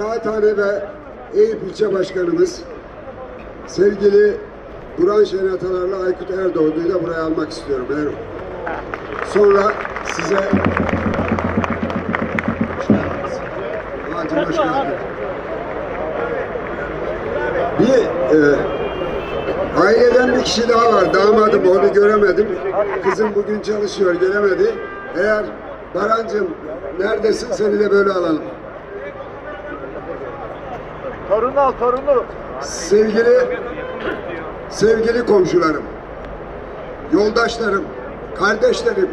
Başkanı ve Eyüp İlçe Başkanımız sevgili Buran Şenatalar'la Aykut Erdoğdu'yu da buraya almak istiyorum. Eğer sonra size Hacı. Bir e, aileden bir kişi daha var. Damadım onu göremedim. Kızım bugün çalışıyor gelemedi. Eğer Barancığım neredesin seni de böyle alalım. Torunu al torunu. Sevgili sevgili komşularım, yoldaşlarım, kardeşlerim,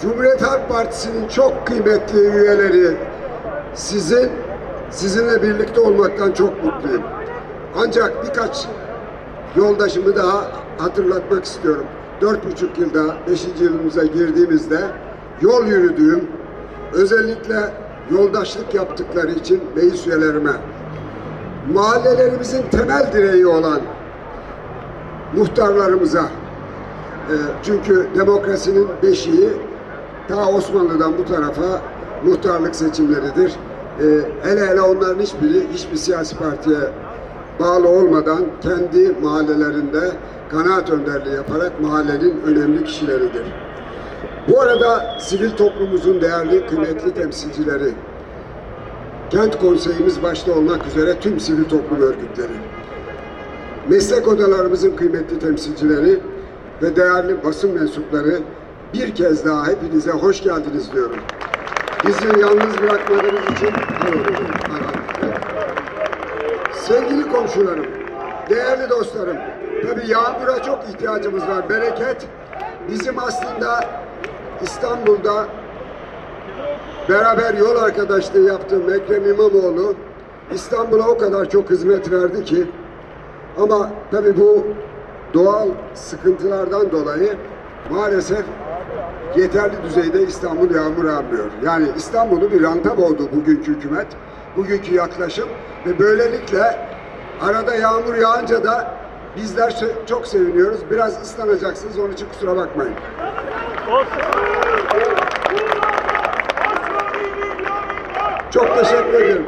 Cumhuriyet Halk Partisi'nin çok kıymetli üyeleri, sizin sizinle birlikte olmaktan çok mutluyum. Ancak birkaç yoldaşımı daha hatırlatmak istiyorum. Dört buçuk yılda, beşinci yılımıza girdiğimizde yol yürüdüğüm, özellikle yoldaşlık yaptıkları için meclis üyelerime, mahallelerimizin temel direği olan muhtarlarımıza e, çünkü demokrasinin beşiği ta Osmanlı'dan bu tarafa muhtarlık seçimleridir. E, hele hele onların hiçbiri hiçbir siyasi partiye bağlı olmadan kendi mahallelerinde kanaat önderliği yaparak mahallenin önemli kişileridir. Bu arada sivil toplumumuzun değerli, kıymetli temsilcileri, Kent konseyimiz başta olmak üzere tüm sivil toplum örgütleri, meslek odalarımızın kıymetli temsilcileri ve değerli basın mensupları bir kez daha hepinize hoş geldiniz diyorum. Bizi yalnız bırakmadığınız için Sevgili komşularım, değerli dostlarım, tabii yağmura çok ihtiyacımız var. Bereket bizim aslında İstanbul'da beraber yol arkadaşlığı yaptığım Ekrem İmamoğlu İstanbul'a o kadar çok hizmet verdi ki ama tabii bu doğal sıkıntılardan dolayı maalesef yeterli düzeyde İstanbul yağmur almıyor. Yani İstanbul'u bir ranta boğdu bugünkü hükümet, bugünkü yaklaşım ve böylelikle arada yağmur yağınca da bizler çok seviniyoruz. Biraz ıslanacaksınız onun için kusura bakmayın. Çok teşekkür ederim.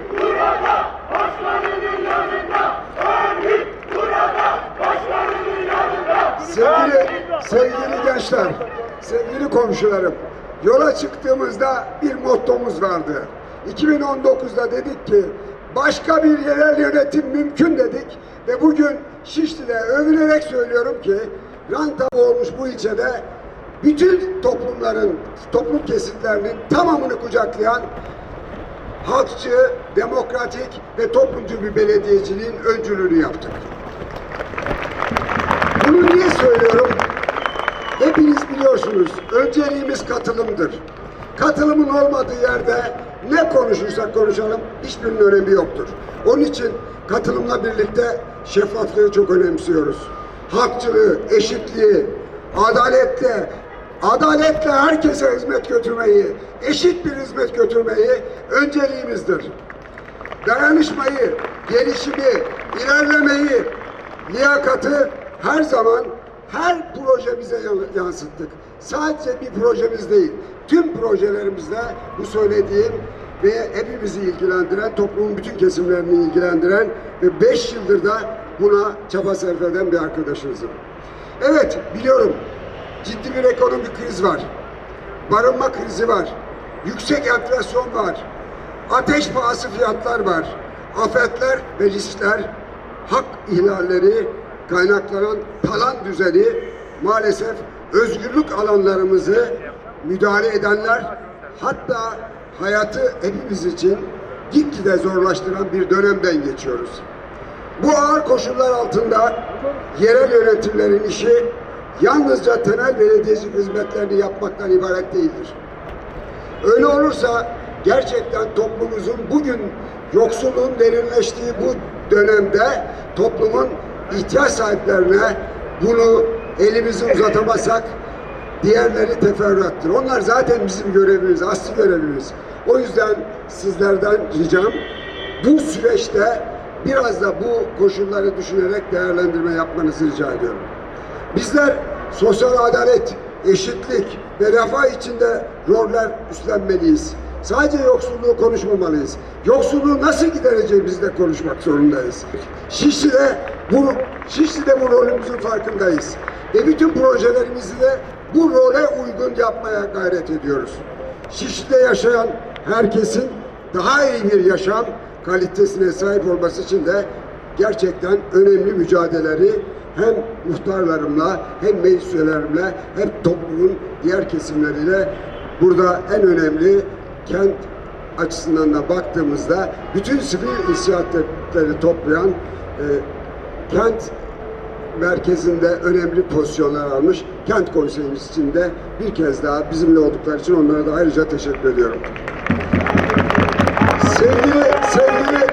Sevgili, sevgili gençler, sevgili komşularım, yola çıktığımızda bir mottomuz vardı. 2019'da dedik ki başka bir yerel yönetim mümkün dedik ve bugün Şişli'de övünerek söylüyorum ki ranta olmuş bu ilçede bütün toplumların, toplum kesitlerinin tamamını kucaklayan halkçı, demokratik ve toplumcu bir belediyeciliğin öncülüğünü yaptık. Bunu niye söylüyorum? Hepiniz biliyorsunuz, önceliğimiz katılımdır. Katılımın olmadığı yerde ne konuşursak konuşalım hiçbirinin önemi yoktur. Onun için katılımla birlikte şeffaflığı çok önemsiyoruz. Hakçılığı, eşitliği, adaletle, adaletle herkese hizmet götürmeyi, eşit bir hizmet götürmeyi önceliğimizdir. Dayanışmayı, gelişimi, ilerlemeyi, liyakatı her zaman her projemize yan- yansıttık. Sadece bir projemiz değil, tüm projelerimizde bu söylediğim ve hepimizi ilgilendiren, toplumun bütün kesimlerini ilgilendiren ve beş yıldır da buna çaba sarf eden bir arkadaşınızım. Evet, biliyorum ciddi bir ekonomik kriz var. Barınma krizi var. Yüksek enflasyon var. Ateş pahası fiyatlar var. Afetler ve riskler, hak ihlalleri, kaynaklanan talan düzeni maalesef özgürlük alanlarımızı müdahale edenler hatta hayatı hepimiz için gitgide zorlaştıran bir dönemden geçiyoruz. Bu ağır koşullar altında yerel yönetimlerin işi yalnızca temel belediyecilik hizmetlerini yapmaktan ibaret değildir. Öyle olursa gerçekten toplumumuzun bugün yoksulluğun derinleştiği bu dönemde toplumun ihtiyaç sahiplerine bunu elimizi uzatamazsak diğerleri teferruattır. Onlar zaten bizim görevimiz, asli görevimiz. O yüzden sizlerden ricam bu süreçte biraz da bu koşulları düşünerek değerlendirme yapmanızı rica ediyorum. Bizler sosyal adalet, eşitlik ve refah içinde roller üstlenmeliyiz. Sadece yoksulluğu konuşmamalıyız. Yoksulluğu nasıl gidereceğimizi de konuşmak zorundayız. Şişli'de bu Şişli'de bu rolümüzün farkındayız. Ve bütün projelerimizi de bu role uygun yapmaya gayret ediyoruz. Şişli'de yaşayan herkesin daha iyi bir yaşam kalitesine sahip olması için de gerçekten önemli mücadeleleri hem muhtarlarımla hem meclis üyelerimle hem toplumun diğer kesimleriyle burada en önemli kent açısından da baktığımızda bütün sivil inisiyatifleri toplayan e, kent merkezinde önemli pozisyonlar almış kent konseyimiz için de bir kez daha bizimle oldukları için onlara da ayrıca teşekkür ediyorum. Sevgili, sevgili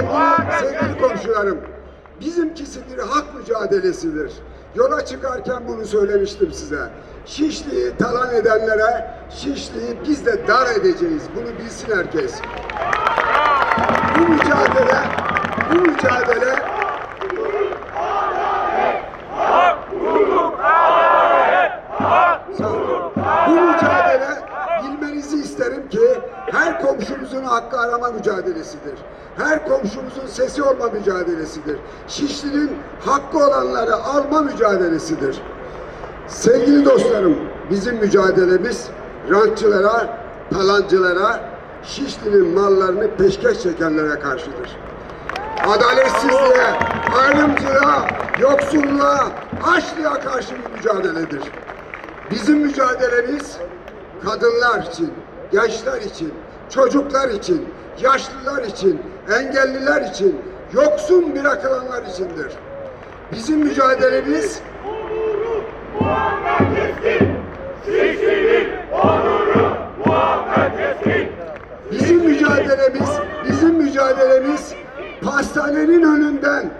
sevgili, sevgili komşularım, bizimkisi bir hak mücadelesidir. Yola çıkarken bunu söylemiştim size. Şişli'yi talan edenlere Şişli'yi biz de dar edeceğiz. Bunu bilsin herkes. Bu mücadele, bu mücadele Hak, hukuk, adalet. Hak, Sağ olun. Bu mücadele bilmenizi isterim ki her komşumuzun hakkı arama mücadelesidir. Her komşumuzun sesi olma mücadelesidir. Şişli'nin hakkı olanları alma mücadelesidir. Sevgili dostlarım, bizim mücadelemiz rantçılara, talancılara, Şişli'nin mallarını peşkeş çekenlere karşıdır. Adaletsizliğe, ayrımcılığa, yoksulluğa, açlığa karşı bir mücadeledir. Bizim mücadelemiz kadınlar için, gençler için, çocuklar için, yaşlılar için, engelliler için, yoksun bırakılanlar içindir. Bizim mücadelemiz Şişli'nin onuru Muhammed Yasin. Bizim mücadelemiz, bizim mücadelemiz pastanenin önünden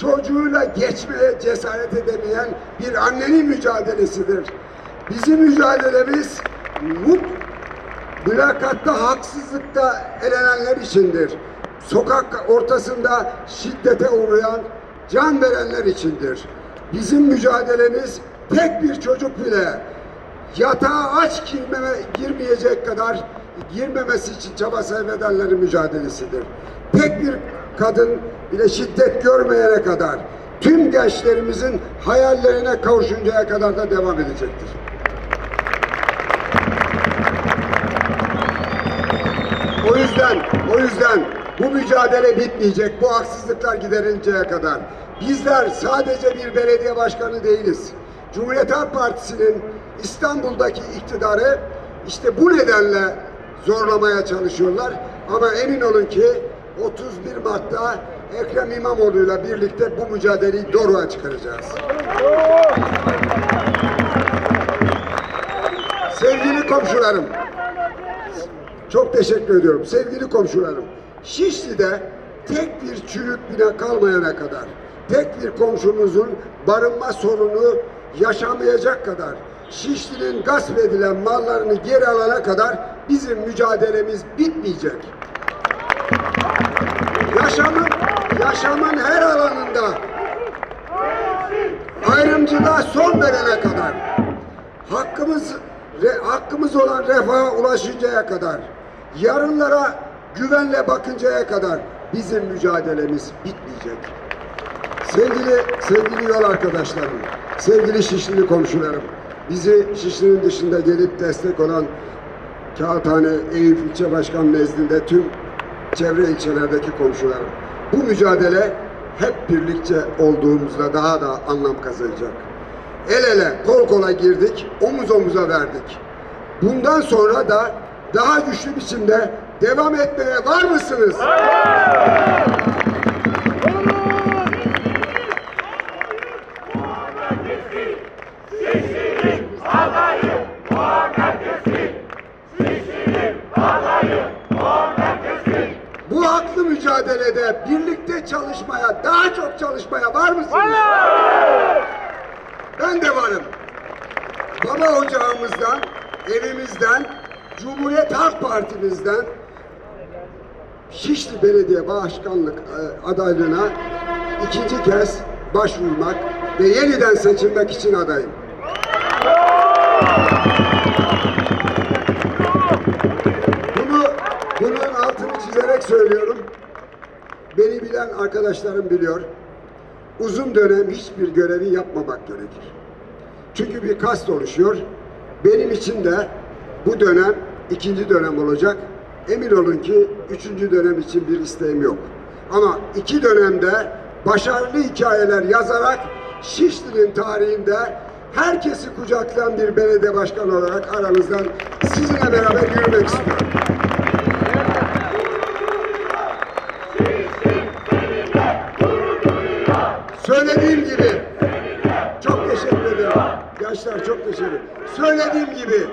çocuğuyla geçmeye cesaret edemeyen bir annenin mücadelesidir. Bizim mücadelemiz mut, mülakatta haksızlıkta elenenler içindir. Sokak ortasında şiddete uğrayan can verenler içindir. Bizim mücadelemiz tek bir çocuk bile yatağa aç girmeme, girmeyecek kadar girmemesi için çaba sarf edenlerin mücadelesidir. Tek bir kadın bile şiddet görmeyene kadar tüm gençlerimizin hayallerine kavuşuncaya kadar da devam edecektir. O yüzden bu mücadele bitmeyecek. Bu haksızlıklar giderinceye kadar. Bizler sadece bir belediye başkanı değiliz. Cumhuriyet Halk Partisi'nin İstanbul'daki iktidarı işte bu nedenle zorlamaya çalışıyorlar. Ama emin olun ki 31 Mart'ta Ekrem İmamoğlu'yla birlikte bu mücadeleyi doğruğa çıkaracağız. Sevgili komşularım, çok teşekkür ediyorum. Sevgili komşularım, Şişli'de tek bir çürük bina kalmayana kadar, tek bir komşumuzun barınma sorunu yaşamayacak kadar, Şişli'nin gasp edilen mallarını geri alana kadar bizim mücadelemiz bitmeyecek. Yaşamın, yaşamın her alanında ayrımcılığa son verene kadar, hakkımız re- hakkımız olan refaha ulaşıncaya kadar, yarınlara güvenle bakıncaya kadar bizim mücadelemiz bitmeyecek. Sevgili sevgili yol arkadaşlarım, sevgili Şişlili komşularım, bizi Şişli'nin dışında gelip destek olan Kağıthane Eyüp İlçe Başkan nezdinde tüm çevre ilçelerdeki komşularım. Bu mücadele hep birlikte olduğumuzda daha da anlam kazanacak. El ele, kol kola girdik, omuz omuza verdik. Bundan sonra da daha güçlü biçimde devam etmeye var mısınız? Bu haklı mücadelede birlikte çalışmaya, daha çok çalışmaya var mısınız? Ben de varım. Baba ocağımızdan, evimizden, Cumhuriyet Halk Partimizden Şişli Belediye Başkanlık e, adaylığına ikinci kez başvurmak ve yeniden seçilmek için adayım. Bunu, bunun altını çizerek söylüyorum. Beni bilen arkadaşlarım biliyor. Uzun dönem hiçbir görevi yapmamak gerekir. Çünkü bir kast oluşuyor. Benim için de bu dönem ikinci dönem olacak. Emin olun ki üçüncü dönem için bir isteğim yok. Ama iki dönemde başarılı hikayeler yazarak Şişli'nin tarihinde herkesi kucaklayan bir belediye başkanı olarak aranızdan sizinle beraber yürümek istiyorum. Söylediğim gibi çok teşekkür ederim. Gençler çok teşekkür ederim. Söylediğim gibi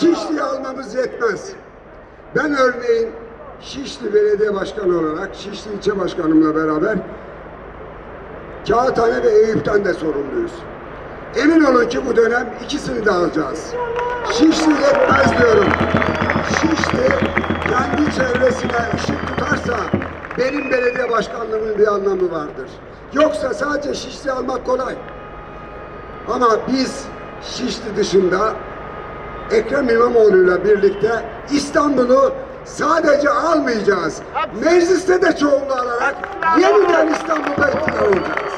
Şişli'yi almamız yetmez. Ben örneğin Şişli Belediye Başkanı olarak Şişli İlçe Başkanımla beraber Kağıthane ve Eyüp'ten de sorumluyuz. Emin olun ki bu dönem ikisini de alacağız. Şişli yetmez diyorum. Şişli kendi çevresine ışık tutarsa benim belediye başkanlığımın bir anlamı vardır. Yoksa sadece Şişli almak kolay. Ama biz Şişli dışında Ekrem İmamoğlu'yla birlikte İstanbul'u sadece almayacağız. Mecliste de çoğunluğu alarak yeniden İstanbul'da iktidar olacağız.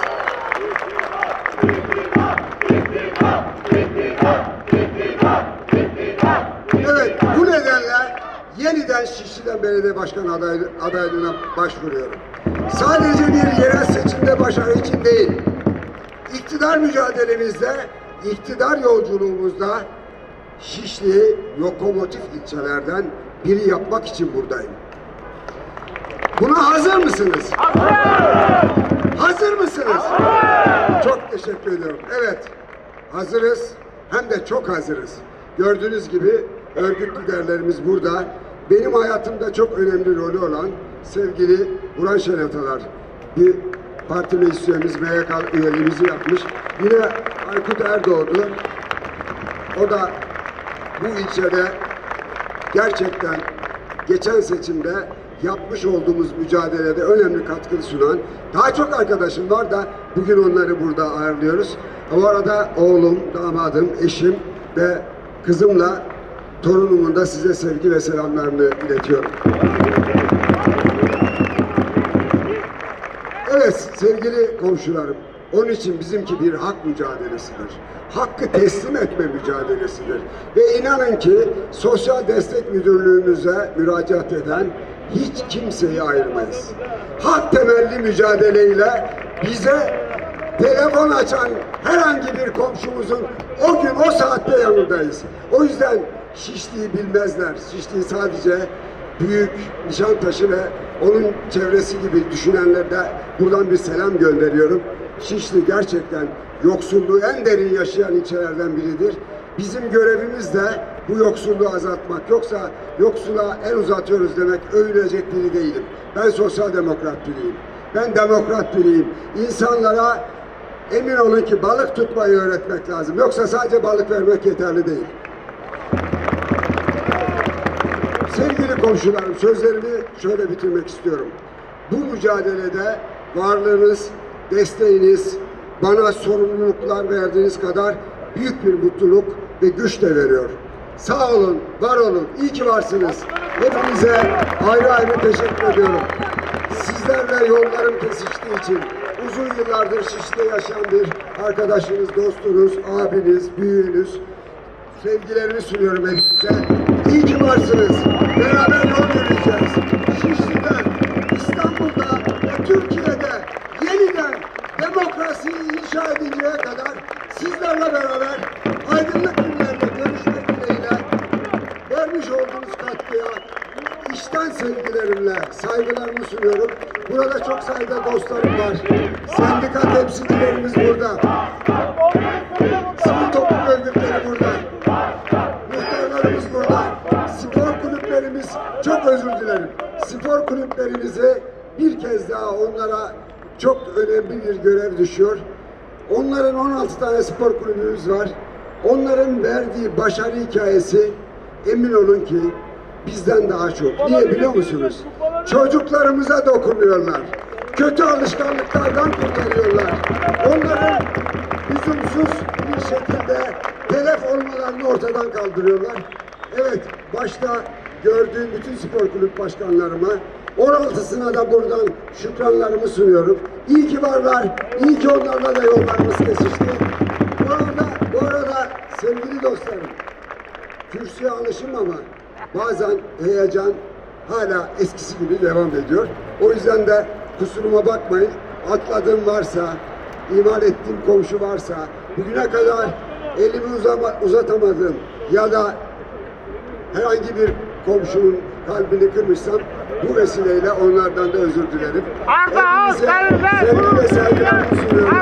Evet, bu nedenle yeniden Şişli'den belediye başkanı aday, adaylığına başvuruyorum. Sadece bir yerel seçimde başarı için değil, iktidar mücadelemizde, iktidar yolculuğumuzda Şişli'yi lokomotif ilçelerden biri yapmak için buradayım. Buna hazır mısınız? Hazır mısınız? Çok teşekkür ediyorum. Evet, hazırız. Hem de çok hazırız. Gördüğünüz gibi örgüt liderlerimiz burada. Benim hayatımda çok önemli rolü olan sevgili Burhan Şenatalar. Bir parti meclis üyemiz, MYK üyeliğimizi yapmış. Yine Aykut Erdoğdu. O da bu ilçede gerçekten geçen seçimde yapmış olduğumuz mücadelede önemli katkı sunan daha çok arkadaşım var da bugün onları burada ağırlıyoruz. Bu arada oğlum, damadım, eşim ve kızımla torunumun da size sevgi ve selamlarını iletiyorum. Evet sevgili komşularım, onun için bizimki bir hak mücadelesidir. Hakkı teslim etme mücadelesidir. Ve inanın ki sosyal destek müdürlüğümüze müracaat eden hiç kimseyi ayırmayız. Hak temelli mücadeleyle bize telefon açan herhangi bir komşumuzun o gün o saatte yanındayız. O yüzden Şişli'yi bilmezler. Şişli'yi sadece büyük Nişantaşı ve onun çevresi gibi düşünenlere buradan bir selam gönderiyorum. Şişli gerçekten yoksulluğu en derin yaşayan ilçelerden biridir. Bizim görevimiz de bu yoksulluğu azaltmak. Yoksa yoksula el uzatıyoruz demek övülecek biri değilim. Ben sosyal demokrat biriyim. Ben demokrat biriyim. İnsanlara emin olun ki balık tutmayı öğretmek lazım. Yoksa sadece balık vermek yeterli değil. Sevgili komşularım sözlerimi şöyle bitirmek istiyorum. Bu mücadelede varlığınız, desteğiniz, bana sorumluluklar verdiğiniz kadar büyük bir mutluluk ve güç de veriyor. Sağ olun, var olun, iyi ki varsınız. Hepinize ayrı ayrı teşekkür ediyorum. Sizlerle yollarım kesiştiği için uzun yıllardır Şişli'de yaşayan bir arkadaşınız, dostunuz, abiniz, büyüğünüz, sevgilerimi sunuyorum hepinize. İyi ki varsınız. Spor kulüplerimizi bir kez daha onlara çok önemli bir görev düşüyor. Onların 16 tane spor kulübümüz var. Onların verdiği başarı hikayesi emin olun ki bizden daha çok. Niye biliyor musunuz? Çocuklarımıza dokunuyorlar. kötü alışkanlıklardan kurtarıyorlar. Onların lüzumsuz bir şekilde telef olmalarını ortadan kaldırıyorlar. Evet, başta gördüğüm bütün spor kulüp başkanlarıma 16'sına da buradan şükranlarımı sunuyorum. İyi ki varlar, iyi ki onlarla da yollarımız kesişti. Bu arada, bu arada sevgili dostlarım, kürsüye alışım ama bazen heyecan hala eskisi gibi devam ediyor. O yüzden de kusuruma bakmayın. Atladığım varsa, iman ettiğim komşu varsa, bugüne kadar elimi uzama, uzatamadığım ya da herhangi bir komşunun kalbini kırmışsam bu vesileyle onlardan da özür dilerim. Arda Hepinize sevgi ve saygılarımı sunuyorum.